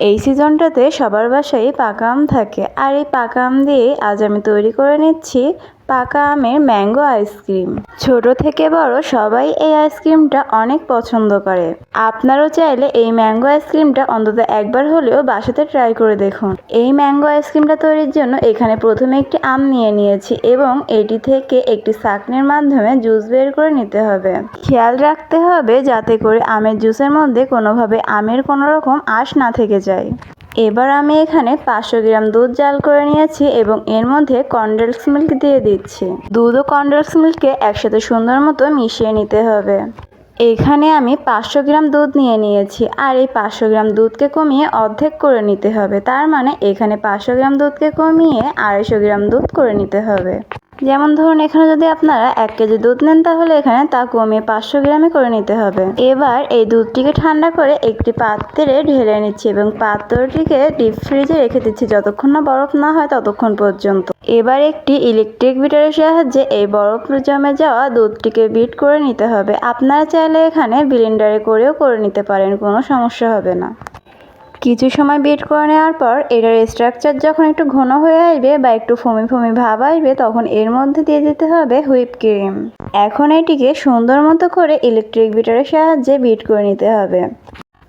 এই সিজনটাতে সবার বাসায় পাকা আম থাকে। আর এই পাকা আম দিয়ে আজ আমি তৈরি করে নিচ্ছি পাকা আমের ম্যাঙ্গো আইসক্রিম। ছোট থেকে বড় সবাই এই আইসক্রিমটা অনেক পছন্দ করে। আপনারও চাইলে এই ম্যাঙ্গো আইসক্রিমটা অন্তত একবার হলেও বাসাতে ট্রাই করে দেখুন। এই ম্যাঙ্গো আইসক্রিমটা তৈরির জন্য এখানে প্রথমে একটি আম নিয়ে নিয়েছি এবং এটি থেকে একটি সাকনের মাধ্যমে জুস বের করে নিতে হবে। খেয়াল রাখতে হবে যাতে করে আমের জুসের মধ্যে কোনোভাবে আমের কোনো রকম আঁশ না থেকে যায়। এবার আমি এখানে পাঁচশো গ্রাম দুধ জাল করে নিয়েছি এবং এর মধ্যে কন্ডেন্স মিল্ক দিয়ে দিচ্ছি। দুধ ও কন্ডেন্স মিল্ককে একসাথে সুন্দর মতো মিশিয়ে নিতে হবে। এখানে আমি পাঁচশো গ্রাম দুধ নিয়ে নিয়েছি আর এই পাঁচশো গ্রাম দুধকে কমিয়ে অর্ধেক করে নিতে হবে। তার মানে এখানে পাঁচশো গ্রাম দুধকে কমিয়ে আড়াইশো গ্রাম দুধ করে নিতে হবে। যেমন ধরুন, এখানে যদি আপনারা এক কেজি দুধ নেন, তাহলে এখানে তা কমিয়ে পাঁচশো গ্রামে করে নিতে হবে। এবার এই দুধটিকে ঠান্ডা করে একটি পাত্রে ঢেলে নিচ্ছি এবং পাত্রটিকে ডিপ ফ্রিজে রেখে দিচ্ছি যতক্ষণ না বরফ না হয় ততক্ষণ পর্যন্ত। এবার একটি ইলেকট্রিক বিটারের সাহায্যে এই বরফ জমে যাওয়া দুধটিকে বিট করে নিতে হবে। আপনারা চাইলে এখানে ব্লেন্ডারে করেও করে নিতে পারেন, কোনো সমস্যা হবে না। কিছু সময় বিট করে নেওয়ার পর এটার স্ট্রাকচার যখন একটু ঘন হয়ে আসবে বা একটু ফমি ফমি ভাব আসবে, তখন এর মধ্যে দিয়ে দিতে হবে হুইপ ক্রিম এখন এটিকে সুন্দর মতো করে ইলেকট্রিক বিটারের সাহায্যে বিট করে নিতে হবে।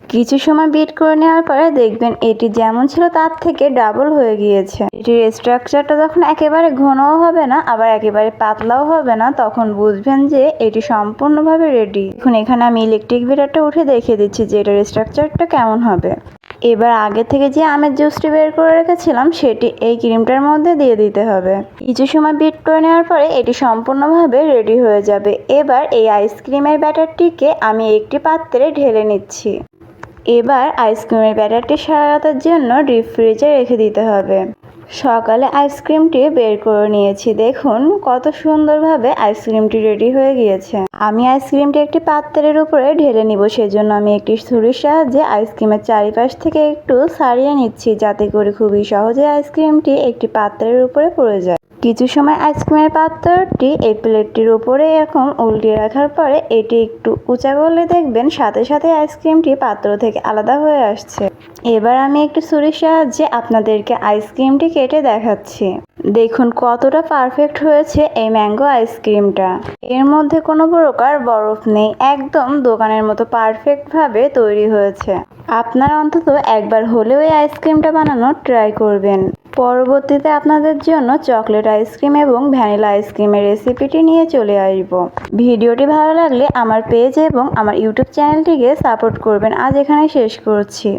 কিছু সময় বিট করে নেওয়ার পরে দেখবেন এটি যেমন ছিল তার থেকে ডাবল হয়ে গিয়েছে। এটির স্ট্রাকচারটা যখন একেবারে ঘনও হবে না, আবার একেবারে পাতলাও হবে না, তখন বুঝবেন যে এটি সম্পূর্ণভাবে রেডি এখন এখানে আমি ইলেকট্রিক বিটারটা উঠে দেখিয়ে দিচ্ছি যে এটার স্ট্রাকচারটা কেমন হবে। এবার আগে থেকে যে আমের জুসটি বের করে রেখেছিলাম, সেটি এই ক্রিমটার মধ্যে দিয়ে দিতে হবে। কিছু সময় বিট করে নেওয়ার পরে এটি সম্পূর্ণভাবে রেডি হয়ে যাবে। এবার এই আইসক্রিমের ব্যাটারটিকে আমি একটি পাত্রে ঢেলে নিচ্ছি। এবার আইসক্রিমের ব্যাটারটি সারা জন্য ডিপ ফ্রিজে রেখে দিতে হবে। সকালে আইসক্রিমটি বের করে নিয়েছি। দেখুন, কত সুন্দরভাবে আইসক্রিমটি রেডি হয়ে গিয়েছে। আমি আইসক্রিমটি একটি পাত্রের উপরে ঢেলে নিব, সেজন্য আমি একটি ছুরির সাহায্যে আইসক্রিমের চারিপাশ থেকে একটু সারিয়ে নিচ্ছি, যাতে করে খুবই সহজে আইসক্রিমটি একটি পাত্রের উপরে পড়ে যায়। কিছু সময় আইসক্রিমের পাত্রটি এই প্লেটটির উপরে এরকম উল্টিয়ে রাখার পরে এটি একটু উঁচা করলে দেখবেন সাথে সাথে আইসক্রিমটি পাত্র থেকে আলাদা হয়ে আসছে। এবার আমি একটু ছুরির সাহায্যে আপনাদেরকে আইসক্রিমটি কেটে দেখাচ্ছি। দেখুন কতটা পারফেক্ট হয়েছে এই ম্যাঙ্গো আইসক্রিমটা। এর মধ্যে কোনো প্রকার বরফ নেই, একদম দোকানের মতো পারফেক্টভাবে তৈরি হয়েছে। আপনারা অন্তত একবার হলেও এই আইসক্রিমটা বানানো ট্রাই করবেন। পরবর্তীতে আপনাদের জন্য চকলেট আইসক্রিম এবং ভ্যানিলা আইসক্রিমের রেসিপিটি নিয়ে চলে আসব। ভিডিওটি ভালো লাগলে আমার পেজ এবং আমার ইউটিউব চ্যানেলটিকে সাপোর্ট করবেন। আজ এখানে শেষ করছি।